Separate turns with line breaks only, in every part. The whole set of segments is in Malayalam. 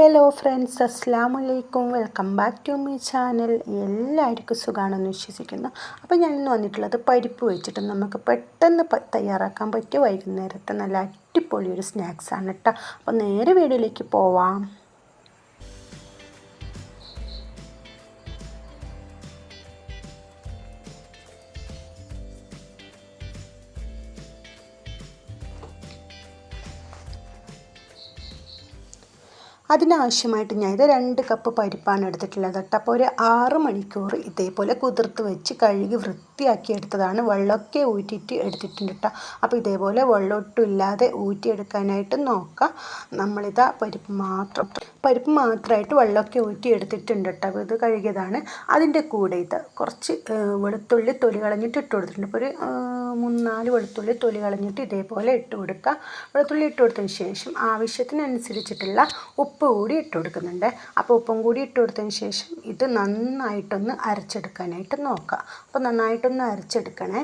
ഹലോ ഫ്രണ്ട്സ് അസ്സാം വലൈക്കും welcome back to my channel. എല്ലാവർക്കും സുഖമാണെന്ന് വിശ്വസിക്കുന്നു. അപ്പോൾ ഞാൻ ഇന്ന് വന്നിട്ടുള്ളത് പരിപ്പ് വെച്ചിട്ട് നമുക്ക് പെട്ടെന്ന് തയ്യാറാക്കാൻ പറ്റിയ വൈകുന്നേരത്തെ നല്ല അടിപൊളി ഒരു സ്നാക്സാണ് കേട്ടോ. അപ്പോൾ നേരെ വീഡിയോയിലേക്ക് പോവാം. അതിനാവശ്യമായിട്ട് ഞാൻ ഇത് രണ്ട് കപ്പ് പരിപ്പാണ് എടുത്തിട്ടുള്ളത് കേട്ടോ. അപ്പോൾ ഒരു ആറ് മണിക്കൂർ ഇതേപോലെ കുതിർത്ത് വെച്ച് കഴുകി വൃത്തിയാക്കി എടുത്തതാണ്. വെള്ളമൊക്കെ ഊറ്റിയിട്ട് എടുത്തിട്ടുണ്ട് കേട്ടോ. അപ്പോൾ ഇതേപോലെ വെള്ളം ഒട്ടും ഇല്ലാതെ ഊറ്റിയെടുക്കാനായിട്ട് നോക്കാം. നമ്മളിതാ പരിപ്പ് മാത്രം പരിപ്പ് മാത്രമായിട്ട് വെള്ളമൊക്കെ ഊറ്റി എടുത്തിട്ടുണ്ട് കേട്ടോ. അപ്പോൾ ഇത് കഴുകിയതാണ്. അതിന്റെ കൂടെ ഇത് കുറച്ച് വെളുത്തുള്ളി തൊലി കളഞ്ഞിട്ട് ഇട്ട് കൊടുത്തിട്ടുണ്ട്. അപ്പോൾ ഒരു മൂന്നാൽ വെളുത്തുള്ളി തൊലി കളഞ്ഞിട്ട് ഇതേപോലെ ഇട്ട് കൊടുക്കുക. വെളുത്തുള്ളി ഇട്ട് കൊടുത്തതിന് ശേഷം ആവശ്യത്തിനനുസരിച്ചിട്ടുള്ള ഉപ്പ് കൂടി ഇട്ട് കൊടുക്കുന്നുണ്ട്. അപ്പോൾ ഉപ്പും കൂടി ഇട്ട് കൊടുത്തതിന് ശേഷം ഇത് നന്നായിട്ടൊന്ന് അരച്ചെടുക്കാനായിട്ട് നോക്കുക. അപ്പോൾ നന്നായിട്ടൊന്ന് അരച്ചെടുക്കണേ.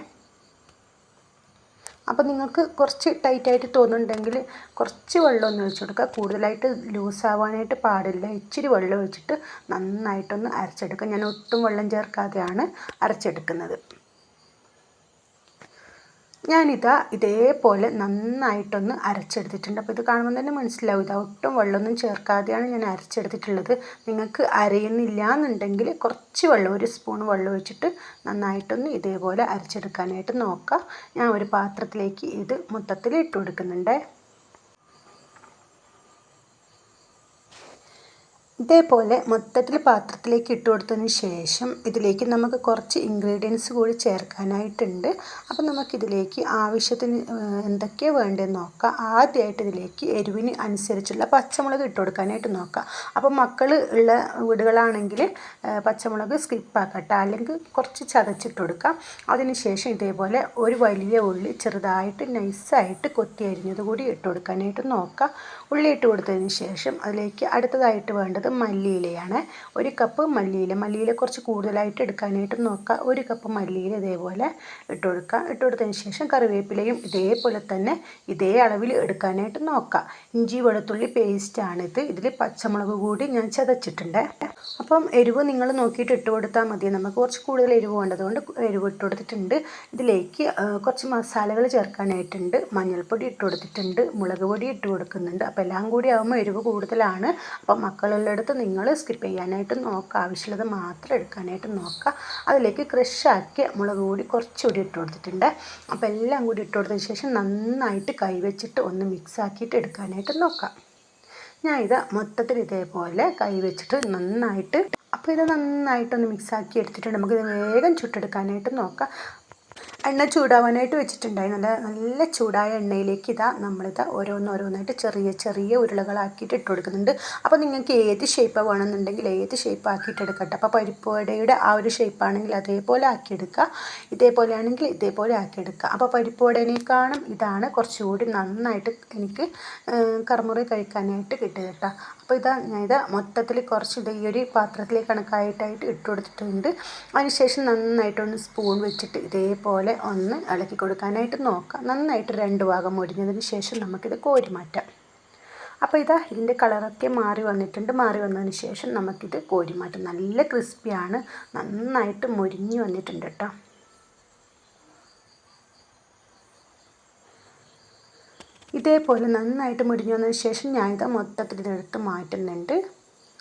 അപ്പോൾ നിങ്ങൾക്ക് കുറച്ച് ടൈറ്റായിട്ട് തോന്നുന്നുണ്ടെങ്കിൽ കുറച്ച് വെള്ളം ഒന്ന് ഒഴിച്ചു കൊടുക്കുക. കൂടുതലായിട്ട് ലൂസ് ആവാനായിട്ട് പാടില്ല. ഇച്ചിരി വെള്ളം ഒഴിച്ചിട്ട് നന്നായിട്ടൊന്ന് അരച്ചെടുക്കുക. ഞാൻ ഒട്ടും വെള്ളം ചേർക്കാതെയാണ് അരച്ചെടുക്കുന്നത്. ഞാനിതാ ഇതേപോലെ നന്നായിട്ടൊന്ന് അരച്ചെടുത്തിട്ടുണ്ട്. അപ്പോൾ ഇത് കാണുമ്പോൾ തന്നെ മനസ്സിലാവും. ഇതാ ഒട്ടും വെള്ളമൊന്നും ചേർക്കാതെയാണ് ഞാൻ അരച്ചെടുത്തിട്ടുള്ളത്. നിങ്ങൾക്ക് അരയുന്നില്ല എന്നുണ്ടെങ്കിൽ കുറച്ച് വെള്ളം ഒരു സ്പൂൺ വെള്ളം ഒഴിച്ചിട്ട് നന്നായിട്ടൊന്ന് ഇതേപോലെ അരച്ചെടുക്കാനായിട്ട് നോക്കുക ഞാൻ ഒരു പാത്രത്തിലേക്ക് ഇത് മൊത്തത്തിൽ ഇട്ട് കൊടുക്കുന്നുണ്ട്. ഇതേപോലെ മൊത്തത്തിൽ പാത്രത്തിലേക്ക് ഇട്ട് കൊടുത്തതിന് ശേഷം ഇതിലേക്ക് നമുക്ക് കുറച്ച് ഇൻഗ്രീഡിയൻസ് കൂടി ചേർക്കാനായിട്ടുണ്ട്. അപ്പോൾ നമുക്കിതിലേക്ക് ആവശ്യത്തിന് എന്തൊക്കെയാണ് വേണ്ടതെന്ന് നോക്കാം. ആദ്യമായിട്ട് ഇതിലേക്ക് എരിവിന് അനുസരിച്ചുള്ള പച്ചമുളക് ഇട്ട് കൊടുക്കാനായിട്ട് നോക്കാം. അപ്പോൾ മക്കൾ ഉള്ള വീടുകളാണെങ്കിൽ പച്ചമുളക് സ്കിപ്പാക്കട്ടെ അല്ലെങ്കിൽ കുറച്ച് ചതച്ചിട്ട് കൊടുക്കാം. അതിനുശേഷം ഇതേപോലെ ഒരു വലിയ ഉള്ളി ചെറുതായിട്ട് നൈസായിട്ട് കൊത്തി അരിഞ്ഞത് കൂടി ഇട്ട് കൊടുക്കാനായിട്ട് നോക്കാം. ഉള്ളി ഇട്ട് കൊടുത്തതിന് ശേഷം അതിലേക്ക് അടുത്തതായിട്ട് വേണ്ടത് മല്ലിയിലയാണ്. ഒരു കപ്പ് മല്ലിയില മല്ലിയില കുറച്ച് കൂടുതലായിട്ട് എടുക്കാനായിട്ട് നോക്കുക. ഒരു കപ്പ് മല്ലിയില ഇതേപോലെ ഇട്ട് കൊടുക്കുക. ഇട്ട് കൊടുത്തതിന് ശേഷം കറിവേപ്പിലയും ഇതേപോലെ തന്നെ ഇതേ അളവിൽ എടുക്കാനായിട്ട് നോക്കുക. ഇഞ്ചി വെളുത്തുള്ളി പേസ്റ്റാണിത് ഇതിൽ പച്ചമുളക് കൂടി ഞാൻ ചതച്ചിട്ടുണ്ട്. അപ്പം എരിവ് നിങ്ങൾ നോക്കിയിട്ട് ഇട്ട് കൊടുത്താൽ മതി. നമുക്ക് കുറച്ച് കൂടുതൽ എരിവ് വേണ്ടതുകൊണ്ട് എരിവ് ഇട്ട് കൊടുത്തിട്ടുണ്ട്. ഇതിലേക്ക് കുറച്ച് മസാലകൾ ചേർക്കാനായിട്ടുണ്ട്. മഞ്ഞൾപ്പൊടി ഇട്ട് കൊടുത്തിട്ടുണ്ട്. മുളക് പൊടി ഇട്ട് കൊടുക്കുന്നുണ്ട്. അപ്പോൾ എല്ലാം കൂടി ആകുമ്പോൾ എരിവ് കൂടുതലാണ്. അപ്പോൾ മക്കളുള്ളിടത്ത് നിങ്ങൾ സ്കിപ്പ് ചെയ്യാനായിട്ട് നോക്കുക. ആവശ്യമുള്ളത് മാത്രം എടുക്കാനായിട്ട് നോക്കുക. അതിലേക്ക് ക്രഷാക്കിയ മുളക് കൂടി കുറച്ചുകൂടി ഇട്ട് കൊടുത്തിട്ടുണ്ട്. അപ്പോൾ എല്ലാം കൂടി ഇട്ട് കൊടുത്തതിന് ശേഷം നന്നായിട്ട് കൈവച്ചിട്ട് ഒന്ന് മിക്സ് ആക്കിയിട്ട് എടുക്കാനായിട്ട് നോക്കുക. ഞാൻ ഇത് മൊത്തത്തിൽ ഇതേപോലെ കൈ വെച്ചിട്ട് നന്നായിട്ട് അപ്പോൾ ഇത് നന്നായിട്ടൊന്ന് മിക്സാക്കി എടുത്തിട്ടുണ്ട്. നമുക്കിത് വേഗം ചുട്ടെടുക്കാനായിട്ട് നോക്കാം. എണ്ണ ചൂടാവാനായിട്ട് വെച്ചിട്ടുണ്ടായി. നല്ല നല്ല ചൂടായ എണ്ണയിലേക്ക് ഇതാ നമ്മളിത് ഓരോന്നോരോന്നായിട്ട് ചെറിയ ചെറിയ ഉരുളകളാക്കിയിട്ട് ഇട്ട് കൊടുക്കുന്നുണ്ട്. അപ്പോൾ നിങ്ങൾക്ക് ഏത് ഷേപ്പ് വേണമെന്നുണ്ടെങ്കിൽ ഏത് ഷേപ്പ് ആക്കിയിട്ട് എടുക്കട്ടെ. അപ്പോൾ പരിപ്പ് വടയുടെ ആ ഒരു ഷേപ്പാണെങ്കിൽ അതേപോലെ ആക്കിയെടുക്കുക ഇതേപോലെ ആണെങ്കിൽ ഇതേപോലെ ആക്കിയെടുക്കുക അപ്പോൾ പരിപ്പ് വടേനേക്കാളും ഇതാണ് കുറച്ചുകൂടി നന്നായിട്ട് എനിക്ക് കറുമുറി കഴിക്കാനായിട്ട് കിട്ടിയത് കേട്ടോ. അപ്പോൾ ഇതാ ഞാൻ ഇത് മൊത്തത്തിൽ കുറച്ച് ഇത് ഈ ഒരു പാത്രത്തിലേക്ക് കണക്കായിട്ടായിട്ട് ഇട്ട് കൊടുത്തിട്ടുണ്ട്. അതിനുശേഷം നന്നായിട്ടൊന്ന് സ്പൂൺ വെച്ചിട്ട് ഇതേപോലെ ഒന്ന് ഇളക്കി കൊടുക്കാനായിട്ട് നോക്കാം. നന്നായിട്ട് രണ്ട് ഭാഗം മുരിഞ്ഞതിന് ശേഷം നമുക്കിത് കോരി മാറ്റാം. അപ്പോൾ ഇതാ ഇതിന്റെ കളറൊക്കെ മാറി വന്നിട്ടുണ്ട്. മാറി വന്നതിന് ശേഷം നമുക്കിത് കോരി മാറ്റാം. നല്ല ക്രിസ്പിയാണ്. നന്നായിട്ട് മുരിഞ്ഞ് വന്നിട്ടുണ്ട് കേട്ടോ. ഇതേപോലെ നന്നായിട്ട് മുരിഞ്ഞു വന്നതിന് ശേഷം ഞാനിത് മൊത്തത്തിൽ ഇതെടുത്ത് മാറ്റുന്നുണ്ട്.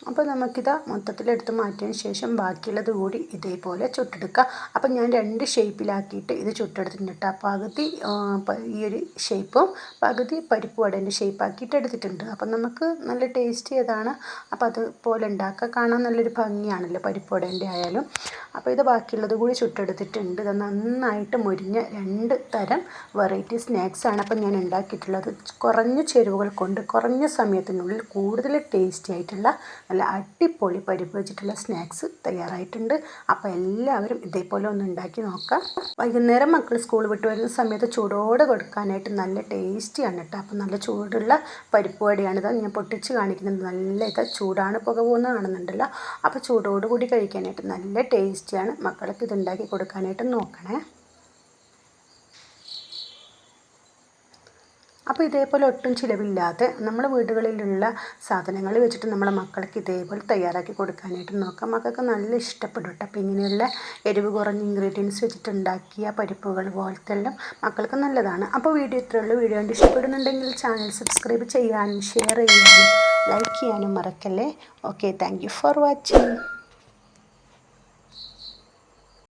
അപ്പോൾ നമുക്കിത് മൊത്തത്തിലെടുത്ത് മാറ്റിയതിന് ശേഷം ബാക്കിയുള്ളത് കൂടി ഇതേപോലെ ചുട്ടെടുക്കുക അപ്പം ഞാൻ രണ്ട് ഷേപ്പിലാക്കിയിട്ട് ഇത് ചുട്ടെടുത്തിട്ടുണ്ട് കേട്ടോ പകുതി ഈ ഒരു ഷേപ്പും പകുതി പരിപ്പ് വടേന്റെ ഷേപ്പാക്കിയിട്ട് എടുത്തിട്ടുണ്ട്. അപ്പം നമുക്ക് നല്ല ടേസ്റ്റ് ഏതാണ്? അപ്പോൾ അതുപോലെ ഉണ്ടാക്കുക കാണാൻ നല്ലൊരു ഭംഗിയാണല്ലോ പരിപ്പ് വടേന്റെ ആയാലും. അപ്പോൾ ഇത് ബാക്കിയുള്ളത് കൂടി ചുട്ടെടുത്തിട്ടുണ്ട്. ഇത് നന്നായിട്ട് മുരിഞ്ഞ രണ്ട് തരം വെറൈറ്റി സ്നാക്സാണ് അപ്പം ഞാൻ ഉണ്ടാക്കിയിട്ടുള്ളത്. കുറഞ്ഞ ചേരുവകൾ കൊണ്ട് കുറഞ്ഞ സമയത്തിനുള്ളിൽ കൂടുതൽ ടേസ്റ്റി ആയിട്ടുള്ള നല്ല അടിപൊളി പരിപ്പ് വെച്ചിട്ടുള്ള സ്നാക്സ് തയ്യാറായിട്ടുണ്ട്. അപ്പോൾ എല്ലാവരും ഇതേപോലെ ഒന്ന് ഉണ്ടാക്കി നോക്കാം. വൈകുന്നേരം മക്കൾ സ്കൂൾ വിട്ട് വരുന്ന സമയത്ത് ചൂടോടെ കൊടുക്കാനായിട്ട് നല്ല ടേസ്റ്റിയാണ് കേട്ടോ. അപ്പോൾ നല്ല ചൂടുള്ള പരിപ്പ് വടയാണിത് ഞാൻ പൊട്ടിച്ച് കാണിക്കുന്നത്. നല്ല ഇത് ചൂടാണ് പുക പോകുന്ന കാണുന്നുണ്ടല്ലോ. അപ്പോൾ ചൂടോടുകൂടി കഴിക്കാനായിട്ട് നല്ല ടേസ്റ്റിയാണ് മക്കൾക്ക് ഇത് ഉണ്ടാക്കി കൊടുക്കാനായിട്ട് നോക്കണേ. അപ്പോൾ ഇതേപോലെ ഒട്ടും ചിലവില്ലാതെ നമ്മുടെ വീടുകളിലുള്ള സാധനങ്ങൾ വെച്ചിട്ട് നമ്മളെ മക്കൾക്ക് ഇതേപോലെ തയ്യാറാക്കി കൊടുക്കാനായിട്ട് നോക്കാം. മക്കൾക്ക് നല്ല ഇഷ്ടപ്പെടും കേട്ടോ അപ്പോൾ ഇങ്ങനെയുള്ള എരിവ് കുറഞ്ഞ ഇൻഗ്രീഡിയൻസ് വെച്ചിട്ടുണ്ടാക്കിയ പരിപ്പുകൾ പോലത്തെ എല്ലാം മക്കൾക്ക് നല്ലതാണ്. അപ്പോൾ വീഡിയോ ഇത്രയേ ഉള്ളൂ. വീഡിയോ കണ്ട് ഇഷ്ടപ്പെടുന്നുണ്ടെങ്കിൽ ചാനൽ സബ്സ്ക്രൈബ് ചെയ്യാനും ഷെയർ ചെയ്യാനും ലൈക്ക് ചെയ്യാനും മറക്കല്ലേ? Okay thank for watching